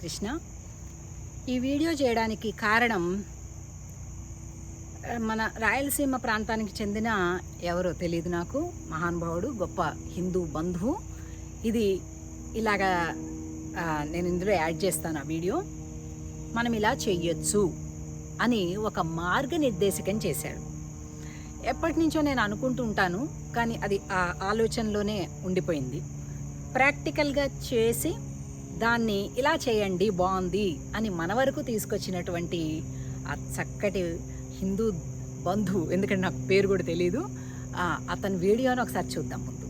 కృష్ణ. ఈ వీడియో చేయడానికి కారణం మన రాయలసీమ ప్రాంతానికి చెందిన ఎవరో తెలియదు నాకు. మహానుభావుడు గొప్ప హిందూ బంధువు. ఇది ఇలాగా నేను ఇందులో యాడ్ చేస్తాను ఆ వీడియో. మనం ఇలా చెయ్యొచ్చు అని ఒక మార్గనిర్దేశకం చేశాడు. ఎప్పటి నుంచో నేను అనుకుంటూ ఉంటాను కానీ అది ఆ ఆలోచనలోనే ఉండిపోయింది. ప్రాక్టికల్గా చేసి దాన్ని ఇలా చేయండి బాగుంది అని మన వరకు తీసుకొచ్చినటువంటి ఆ చక్కటి హిందూ బంధువు ఎందుకంటే నాకు పేరు కూడా తెలియదు అతని వీడియోని ఒకసారి చూద్దాం ముందు.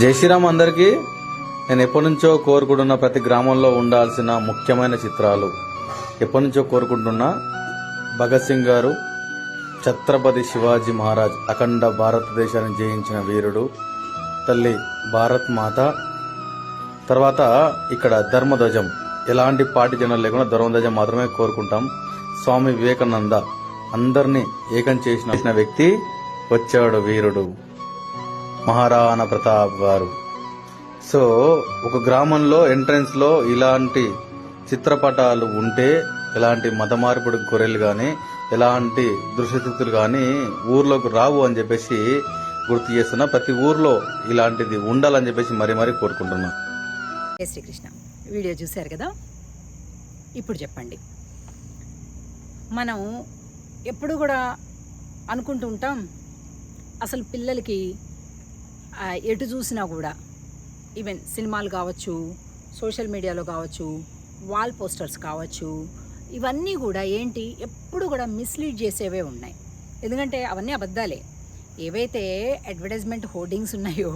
జై శ్రీరామ్ అందరికీ. నేను ఎప్పటి నుంచో కోరుకుంటున్న ప్రతి గ్రామంలో ఉండాల్సిన ముఖ్యమైన చిత్రాలు. ఎప్పటి నుంచో కోరుకుంటున్నా భగత్ సింగ్ గారు ఛత్రపతి శివాజీ మహారాజ్ అఖండ భారతదేశాన్ని జయించిన వీరుడు తల్లి భారత్ మాత తర్వాత ఇక్కడ ధర్మధ్వజం. ఎలాంటి పార్టీ జనాలు లేకుండా ధర్మధ్వజం మాత్రమే కోరుకుంటాం. స్వామి వివేకానంద అందరినీ ఏకం చేసిన వ్యక్తి వచ్చాడు వీరుడు. మహారాణా ప్రతాప్ గారు. సో ఒక గ్రామంలో ఎంట్రన్స్లో ఇలాంటి చిత్రపటాలు ఉంటే ఎలాంటి మత మార్పుడు గొర్రెలు కానీ ఎలాంటి దృశ్యశక్తులు కానీ ఊర్లోకి రావు అని చెప్పేసి గుర్తు చేస్తున్నా. ప్రతి ఊర్లో ఇలాంటిది ఉండాలని చెప్పేసి మరీ మరీ కోరుకుంటున్నా. జై శ్రీకృష్ణ. వీడియో చూశారు కదా? ఇప్పుడు చెప్పండి. మనం ఎప్పుడు కూడా అనుకుంటూ ఉంటాం అసలు పిల్లలకి ఎటు చూసినా కూడా ఈవెన్ సినిమాలు కావచ్చు సోషల్ మీడియాలో కావచ్చు వాల్ పోస్టర్స్ కావచ్చు ఇవన్నీ కూడా ఏంటి ఎప్పుడు కూడా మిస్లీడ్ చేసేవే ఉన్నాయి. ఎందుకంటే అవన్నీ అబద్ధాలే. ఏవైతే అడ్వర్టైజ్మెంట్ హోర్డింగ్స్ ఉన్నాయో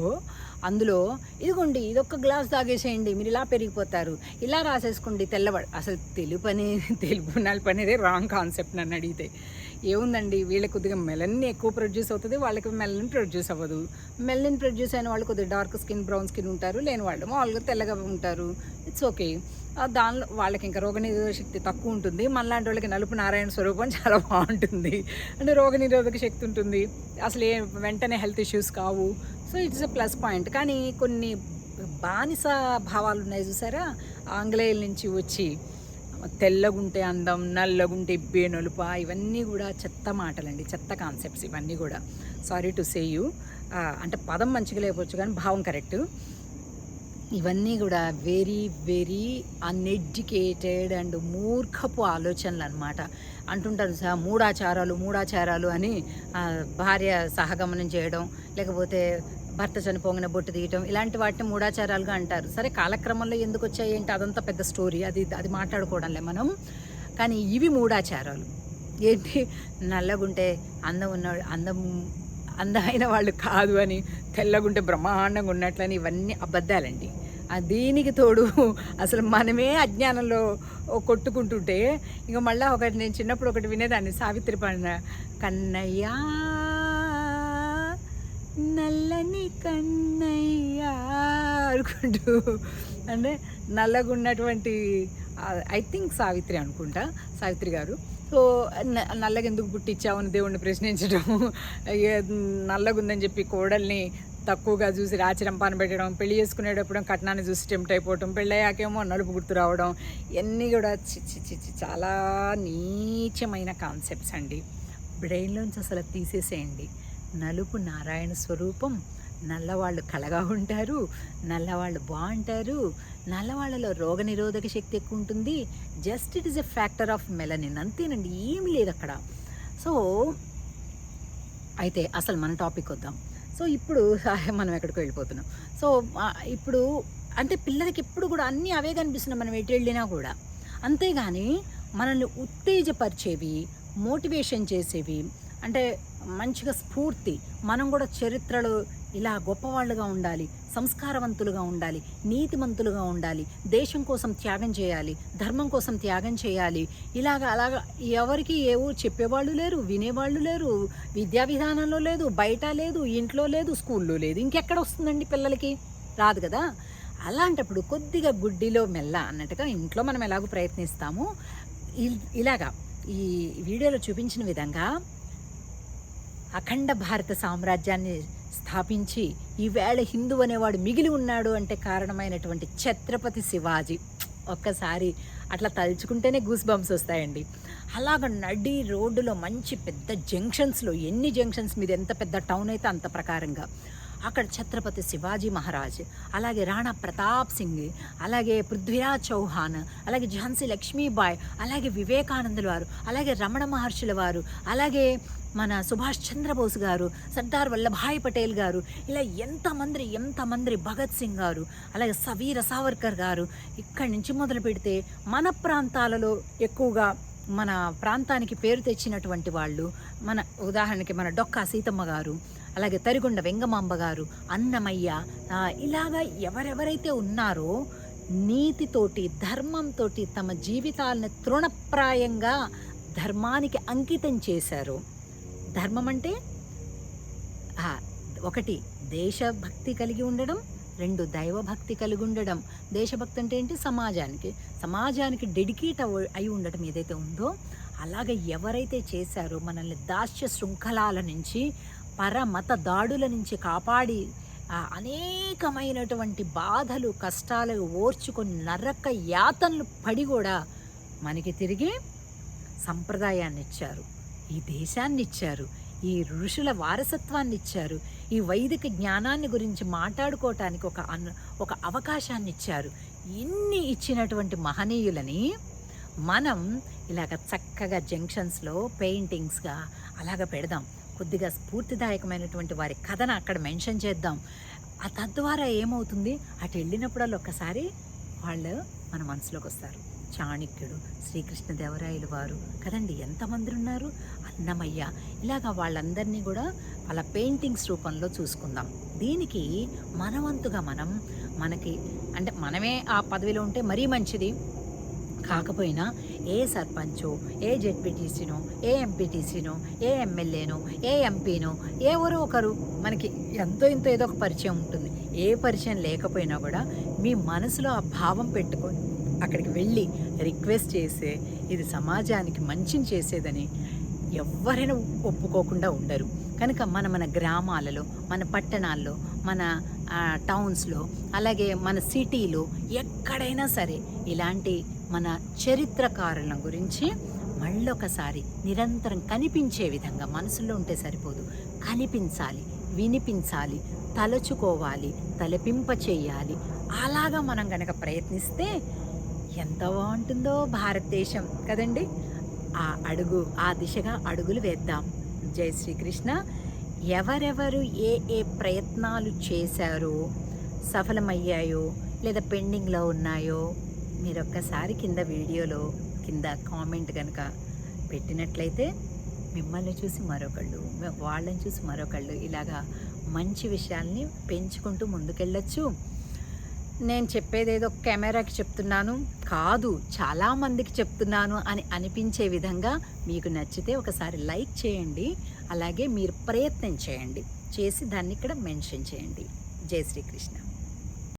అందులో ఇదిగోండి ఇదొక్క గ్లాస్ తాగేసేయండి మీరు ఇలా పెరిగిపోతారు. ఇలా రాసేసుకోండి తెల్లవాడు అసలు తెలుపు అనే తెలుపు నలుపు అనేది రాంగ్ కాన్సెప్ట్ నన్ను అడిగితే. ఏముందండి వీళ్ళకి కొద్దిగా మెలన్ ఎక్కువ ప్రొడ్యూస్ అవుతుంది వాళ్ళకి మెలన్ ప్రొడ్యూస్ అవ్వదు. మెలన్ ప్రొడ్యూస్ అయిన వాళ్ళు కొద్దిగా డార్క్ స్కిన్ బ్రౌన్ స్కిన్ ఉంటారు లేని వాళ్ళు మామూలుగా తెల్లగా ఉంటారు. ఇట్స్ ఓకే దానిలో వాళ్ళకి ఇంకా రోగనిరోధక శక్తి తక్కువ ఉంటుంది. మనలాంటి వాళ్ళకి నలుపు నారాయణ స్వరూపం చాలా బాగుంటుంది. అంటే రోగనిరోధక శక్తి ఉంటుంది. అసలు ఏ వెంటనే హెల్త్ ఇష్యూస్ కావు. So it's a plus point. కానీ కొన్ని బానిస భావాలు ఉన్నాయి చూసారా? ఆంగ్లేయుల నుంచి వచ్చి తెల్లగుంటే అందం నల్లగుంటే ఇబ్బే నలుప ఇవన్నీ కూడా చెత్త మాటలండి. చెత్త కాన్సెప్ట్స్ ఇవన్నీ కూడా. Sorry to say you. అంటే పదం మంచిగా లేకపోవచ్చు కానీ భావం కరెక్ట్. ఇవన్నీ కూడా వెరీ వెరీ అన్ఎడ్యుకేటెడ్ అండ్ మూర్ఖపు ఆలోచనలు అనమాట అంటుంటారు సార్ మూడాచారాలు మూడాచారాలు అని భార్య సహగమనం చేయడం లేకపోతే భర్త చనిపోగానే బొట్టు తీయటం ఇలాంటి వాటిని మూడాచారాలుగా అంటారు. సరే కాలక్రమంలో ఎందుకు వచ్చాయి ఏంటి? అదంతా పెద్ద స్టోరీ. అది అది మాట్లాడుకోవడంలే మనం. కానీ ఇవి మూడాచారాలు ఏంటి? నల్లగుంటే అందం ఉన్న అందం అందమైన వాళ్ళు కాదు అని తెల్లగుంటే బ్రహ్మాండంగా ఉన్నట్లని ఇవన్నీ అబద్ధాలండి. దీనికి తోడు అసలు మనమే అజ్ఞానంలో కొట్టుకుంటుంటే ఇంక మళ్ళీ ఒకటి నేను చిన్నప్పుడు ఒకటి వినేదాన్ని సావిత్రి పాడిన కన్నయ్యా నల్లని కన్నయ్యా అనుకుంటూ. అంటే నల్లగున్నటువంటి ఐ థింక్ సావిత్రి అనుకుంటా సావిత్రి గారు. సో న- నల్లగా ఎందుకు పుట్టించావు అని దేవుణ్ణి ప్రశ్నించడం నల్లగుందని నల్లగా ఉందని చెప్పి కోడల్ని తక్కువగా చూసి రాచరంపాన పెట్టడం పెళ్ళి చేసుకునేటప్పుడు కట్నాన్ని చూసి టెంప్ట్ అయిపోవటం పెళ్ళయ్యాకేమో నలుపు గుర్తు రావడం ఇవన్నీ కూడా చి చి చి చి చాలా నీచమైన కాన్సెప్ట్స్ అండి. బ్రెయిన్లోంచి అసలు తీసేసేయండి. నలుపు నారాయణ స్వరూపం నల్లవాళ్ళు కళగా ఉంటారు నల్లవాళ్ళు బాగుంటారు నల్లవాళ్ళలో రోగనిరోధక శక్తి ఎక్కువ ఉంటుంది. Just it is a factor of melanin అంతేనండి ఏమీ లేదు అక్కడ. సో అయితే అసలు మన టాపిక్ వద్దాం. సో ఇప్పుడు మనం ఎక్కడికి వెళ్ళిపోతున్నాం. సో ఇప్పుడు అంటే పిల్లలకి ఎప్పుడు కూడా అన్నీ అవే కనిపిస్తున్నాయి మనం ఎటు వెళ్ళినా కూడా. అంతేగాని మనల్ని ఉత్తేజపరిచేవి మోటివేషన్ చేసేవి అంటే మంచిగా స్ఫూర్తి మనం కూడా చరిత్రలో ఇలా గొప్పవాళ్ళుగా ఉండాలి సంస్కారవంతులుగా ఉండాలి నీతిమంతులుగా ఉండాలి దేశం కోసం త్యాగం చేయాలి ధర్మం కోసం త్యాగం చేయాలి. ఇలాగ అలాగా ఎవరికి ఏవో చెప్పేవాళ్ళు లేరు వినేవాళ్ళు లేరు విద్యా విధానంలో లేదు బయట లేదు ఇంట్లో లేదు స్కూల్లో లేదు ఇంకెక్కడ వస్తుందండి పిల్లలకి? రాదు కదా. అలాంటప్పుడు కొద్దిగా గుడ్డిలో మెల్ల అన్నట్టుగా ఇంట్లో మనం ఎలాగో ప్రయత్నిస్తామో. ఇల్- ఇలాగా ఈ వీడియోలో చూపించిన విధంగా అఖండ భారత సామ్రాజ్యాన్ని స్థాపించి ఈవేళ హిందూ అనేవాడు మిగిలి ఉన్నాడు అంటే కారణమైనటువంటి ఛత్రపతి శివాజీ. ఒక్కసారి అట్లా తలుచుకుంటేనే గూస్ బంప్స్ వస్తాయండి. అలాగ నడి రోడ్డులో మంచి పెద్ద జంక్షన్స్లో ఎన్ని జంక్షన్స్? మీద ఎంత పెద్ద టౌన్ అయితే అంత ప్రకారంగా. అక్కడ ఛత్రపతి శివాజీ మహారాజ్ అలాగే రాణా ప్రతాప్ సింగ్ అలాగే పృథ్వీరాజ్ చౌహాన్ అలాగే ఝాన్సీ లక్ష్మీబాయ్ అలాగే వివేకానందుల వారు అలాగే రమణ మహర్షుల వారు అలాగే మన సుభాష్ చంద్రబోస్ గారు సర్దార్ వల్లభాయ్ పటేల్ గారు ఇలా ఎంతమంది ఎంతమంది భగత్ సింగ్ గారు అలాగే సవీర సావర్కర్ గారు ఇక్కడి నుంచి మొదలు పెడితే మన ప్రాంతాలలో ఎక్కువగా మన ప్రాంతానికి పేరు తెచ్చినటువంటి వాళ్ళు మన ఉదాహరణకి మన డొక్కా సీతమ్మ గారు అలాగే తరిగొండ వెంగమాంబ గారు అన్నమయ్య ఇలాగా ఎవరెవరైతే ఉన్నారో నీతితోటి ధర్మంతో తమ జీవితాలను తృణప్రాయంగా ధర్మానికి అంకితం చేశారు. ధర్మం అంటే? ఒకటి దేశభక్తి కలిగి ఉండడం రెండు దైవభక్తి కలిగి ఉండడం. దేశభక్తి అంటే ఏంటి? సమాజానికి. సమాజానికి డెడికేట్ అవ అయి ఉండటం ఏదైతే ఉందో అలాగే ఎవరైతే చేశారో మనల్ని దాస్య శృంఖలాల నుంచి పరమత దాడుల నుంచి కాపాడి అనేకమైనటువంటి బాధలు కష్టాలు ఓర్చుకొని నరక యాతనలు పడి కూడా మనకి తిరిగి సంప్రదాయాన్ని ఇచ్చారు. ఈ దేశాన్ని ఇచ్చారు. ఈ ఋషుల వారసత్వాన్ని ఇచ్చారు. ఈ వైదిక జ్ఞానాన్ని గురించి మాట్లాడుకోవటానికి ఒక అన్ ఒక అవకాశాన్ని ఇచ్చారు. ఇన్ని ఇచ్చినటువంటి మహనీయులని మనం ఇలాగ చక్కగా జంక్షన్స్లో పెయింటింగ్స్గా అలాగ పెడదాం. కొద్దిగా స్ఫూర్తిదాయకమైనటువంటి వారి కథను అక్కడ మెన్షన్ చేద్దాం. ఆ తద్వారా ఏమవుతుంది? అటు వెళ్ళినప్పుడల్లా ఒక్కసారి వాళ్ళు మన మనసులోకి వస్తారు. చాణక్యుడు శ్రీకృష్ణదేవరాయలు వారు. కదండి ఎంతమంది ఉన్నారు? అన్నమయ్య. ఇలాగా వాళ్ళందరినీ కూడా వాళ్ళ పెయింటింగ్స్ రూపంలో చూసుకుందాం. దీనికి మనవంతుగా మనం మనకి అంటే మనమే ఆ పదవిలో ఉంటే మరీ మంచిది. కాకపోయినా ఏ సర్పంచో ఏ జెడ్పీటీసీనో ఏ ఎంపీటీసీనో ఏ ఎమ్మెల్యేనో ఏ ఎంపీనో ఎవరో ఒకరు మనకి ఎంతో ఇంతో ఏదో ఒక పరిచయం ఉంటుంది. ఏ పరిచయం లేకపోయినా కూడా మీ మనసులో ఆ భావం పెట్టుకొని అక్కడికి వెళ్ళి రిక్వెస్ట్ చేసే ఇది సమాజానికి మంచిని చేసేదని ఎవరైనా ఒప్పుకోకుండా ఉండరు. కనుక మన మన గ్రామాలలో మన పట్టణాల్లో మన టౌన్స్లో అలాగే మన సిటీలో ఎక్కడైనా సరే ఇలాంటి మన చరిత్రకారుల గురించి మళ్ళొకసారి నిరంతరం కనిపించే విధంగా మనసులో ఉంటే సరిపోదు. కనిపించాలి వినిపించాలి తలచుకోవాలి తలపింప చేయాలి. అలాగా మనం గనక ప్రయత్నిస్తే ఎంత బాగుంటుందో భారతదేశం కదండి. ఆ అడుగు ఆ దిశగా అడుగులు వేద్దాం. జై శ్రీకృష్ణ. ఎవరెవరు ఏ ఏ ప్రయత్నాలు చేశారో సఫలమయ్యాయో లేదా పెండింగ్లో ఉన్నాయో మీరు ఒక్కసారి కింద వీడియోలో కింద కామెంట్ కనుక పెట్టినట్లయితే మిమ్మల్ని చూసి మరొకళ్ళు వాళ్ళని చూసి మరొకళ్ళు ఇలాగా మంచి విషయాల్ని పెంచుకుంటూ ముందుకెళ్ళొచ్చు. నేను చెప్పేదేదో కెమెరాకి చెప్తున్నాను కాదు చాలా మందికి చెప్తున్నాను అని అనిపించే విధంగా మీకు నచ్చితే ఒకసారి లైక్ చేయండి అలాగే మీరు ప్రయత్నం చేయండి. చేసి దాన్ని ఇక్కడ మెన్షన్ చేయండి. జై శ్రీకృష్ణ.